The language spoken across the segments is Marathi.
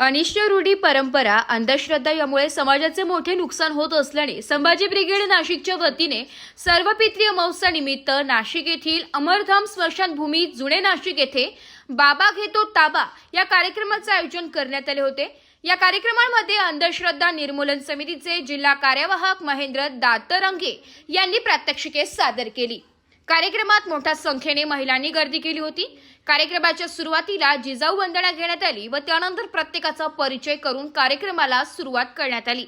अनिष्ट रूढी परंपरा अंधश्रद्धा यामुळे समाजाचे मोठे नुकसान होत असल्याने संभाजी ब्रिगेड नाशिकच्या वतीने सर्व पित्रीय महोत्सवानिमित्त नाशिक येथील अमरधाम स्मशानभूमी जुने नाशिक येथे बाबा घेतो ताबा या कार्यक्रमाचे आयोजन करण्यात आले होते. या कार्यक्रमामध्ये अंधश्रद्धा निर्मूलन समितीचे जिल्हा कार्यवाहक महेंद्र दातरंगे यांनी प्रात्यक्षिके सादर केली. कार्यक्रमात मोठ्या संख्येने महिलांनी गर्दी केली होती. कार्यक्रमाच्या सुरुवातीला जिजाऊ वंदना घेण्यात आली व त्यानंतर प्रत्येकाचा परिचय करून कार्यक्रमाला सुरुवात करण्यात आली.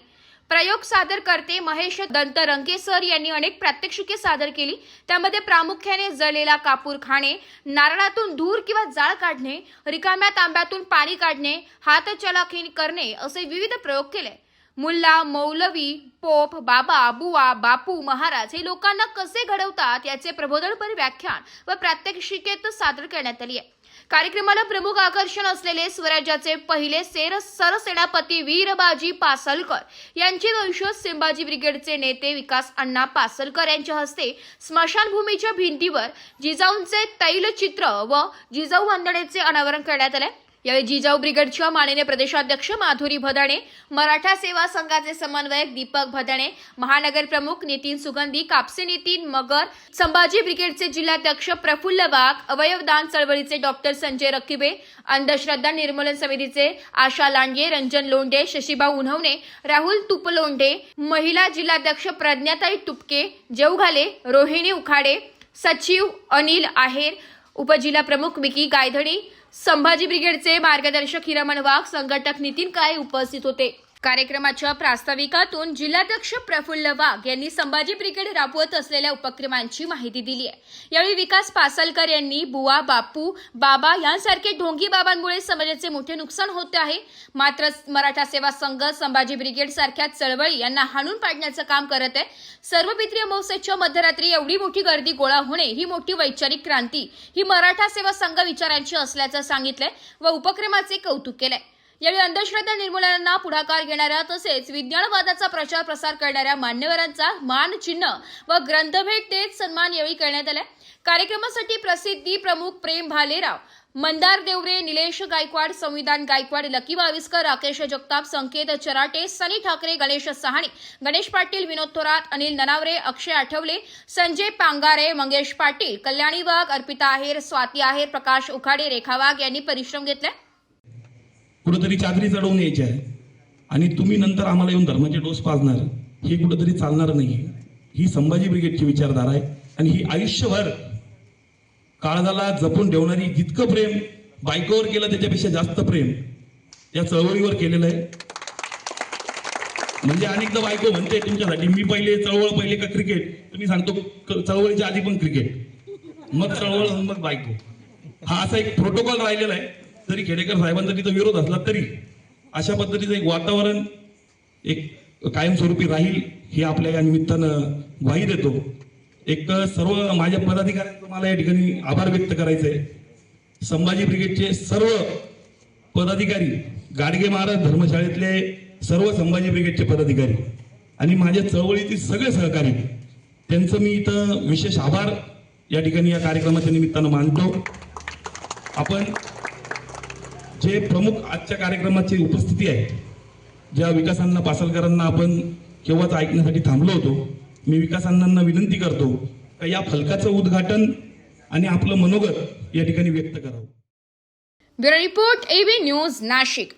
प्रयोग सादर करते महेश दंतरंगे सर यांनी अनेक प्रात्यक्षिके सादर केली. त्यामध्ये प्रामुख्याने जळलेला कापूर खाणे नारळातून धूर किंवा जाळ काढणे रिकाम्या तांब्यातून पाणी काढणे हातचलाखी करणे असे विविध प्रयोग केले. मुल्ला मौलवी पोप बाबा बुवा बापू महाराज हे लोकांना कसे घडवतात याचे प्रबोधनपर व्याख्यान व प्रात्यक्षिकेत सादर करण्यात आली आहे. कार्यक्रमाला प्रमुख आकर्षण असलेले स्वराज्याचे पहिले सेर सरसेनापती वीरबाजी पासलकर यांचे वंशज सिंबाजी ब्रिगेडचे नेते विकास अण्णा पासलकर यांच्या हस्ते स्मशानभूमीच्या भिंतीवर जिजाऊंचे तैलचित्र व जिजाऊ वंदनेचे अनावरण करण्यात आले यावेळी जिजाऊ ब्रिगेडच्या माननीय प्रदेशाध्यक्ष माधुरी भदाणे मराठा सेवा संघाचे समन्वयक दीपक भदाणे महानगर प्रमुख नितीन सुगंधी कापसे नितीन मगर संभाजी ब्रिगेडचे जिल्हाध्यक्ष प्रफुल्ल वाघ अवयवदान चळवळीचे डॉक्टर संजय रक्किबे अंधश्रद्धा निर्मूलन समितीचे आशा लांडगे रंजन लोंढे शशिबा उन्हवणे राहुल तुपलोंढे महिला जिल्हाध्यक्ष प्रज्ञाताई तुपके जेवघाले रोहिणी उखाडे सचिव अनिल आहेर उपजिल्हा प्रमुख मिकी गायधणी संभाजी ब्रिगेडचे मार्गदर्शक हिरमण वाघ संघटक नितीन काळे उपस्थित होते. कार्यक्रमाच्या प्रास्ताविकातून जिल्हाध्यक्ष प्रफुल्ल वाघ यांनी संभाजी ब्रिगेड राबवत असलेल्या उपक्रमांची माहिती दिली आहे. यावेळी विकास पासलकर यांनी बुवा बापू बाबा यांसारखे ढोंगी बाबांमुळे समाजाचे मोठे नुकसान होते आहे. मात्र मराठा सेवा संघ संभाजी ब्रिगेड सारख्या चळवळी यांना हाणून पाडण्याचं काम करत आहे. सर्व पित्रीय महोत्सवच्या मध्यरात्री एवढी मोठी गर्दी गोळा होणे ही मोठी वैचारिक क्रांती ही मराठा सेवा संघ विचारांची असल्याचं सांगितलंय व उपक्रमाचे कौतुक केलंय. यावेळी अंधश्रद्धा निर्मूलनांना पुढाकार घेणाऱ्या तसेच विज्ञानवादाचा प्रचार प्रसार करणाऱ्या मान्यवरांचा मान चिन्ह व ग्रंथभेट देत सन्मान यावेळी करण्यात आला कार्यक्रमासाठी प्रसिद्धी प्रमुख प्रेम भालेराव मंदार देवरे निलेश गायकवाड संविधान गायकवाड लकी बाविस्कर राकेश जगताप संकेत चराटे सनी ठाकरे गणेश सहाणी गणेश पाटील विनोद थोरात अनिल ननावरे अक्षय आठवले संजय पांगारे मंगेश पाटील कल्याणी वाघ अर्पिता आहेर स्वाती आहेर प्रकाश उखाडे रेखा वाघ यांनी परिश्रम घेतले कुठंतरी चादरी चढवून यायची आहे. आणि तुम्ही नंतर आम्हाला येऊन धर्माचे डोस पाजणार. हे कुठंतरी चालणार नाही. ही संभाजी ब्रिगेडची विचारधारा आहे. आणि ही आयुष्यभर काळजाला जपून ठेवणारी जितकं प्रेम बायकोवर केलं त्याच्यापेक्षा जास्त प्रेम या चळवळीवर केलेलं आहे. म्हणजे अनेकदा बायको म्हणते तुमच्यासाठी मी पहिले चळवळ पहिले का क्रिकेट? तुम्ही सांगतो क- चळवळीच्या आधी पण क्रिकेट. मग चळवळ मग बायको. हा असा एक प्रोटोकॉल राहिलेला आहे. जरी खेडेकर साहेबांचा तिथं विरोध असला तरी अशा पद्धतीचं एक वातावरण एक कायमस्वरूपी राहील हे आपल्या या निमित्तानं ग्वाही देतो. एक सर्व माझ्या पदाधिकाऱ्यांचं मला या ठिकाणी आभार व्यक्त करायचं आहे संभाजी ब्रिगेडचे सर्व पदाधिकारी गाडगे महाराज धर्मशाळेतले सर्व संभाजी ब्रिगेडचे पदाधिकारी आणि माझ्या चळवळीतील सगळे सहकारी त्यांचं मी इथं विशेष आभार या ठिकाणी या कार्यक्रमाच्या निमित्तानं मानतो. आपण जे प्रमुख आजच्या कार्यक्रमाची उपस्थिती आहे. ज्या विकासांना पासलकरांना आपण केव्हाच ऐकण्यासाठी थांबलो होतो मी विकासांना विनंती करतो का या फलकाचं उद्घाटन आणि आपलं मनोगत या ठिकाणी व्यक्त करावं. Bureau report A B news Nashik.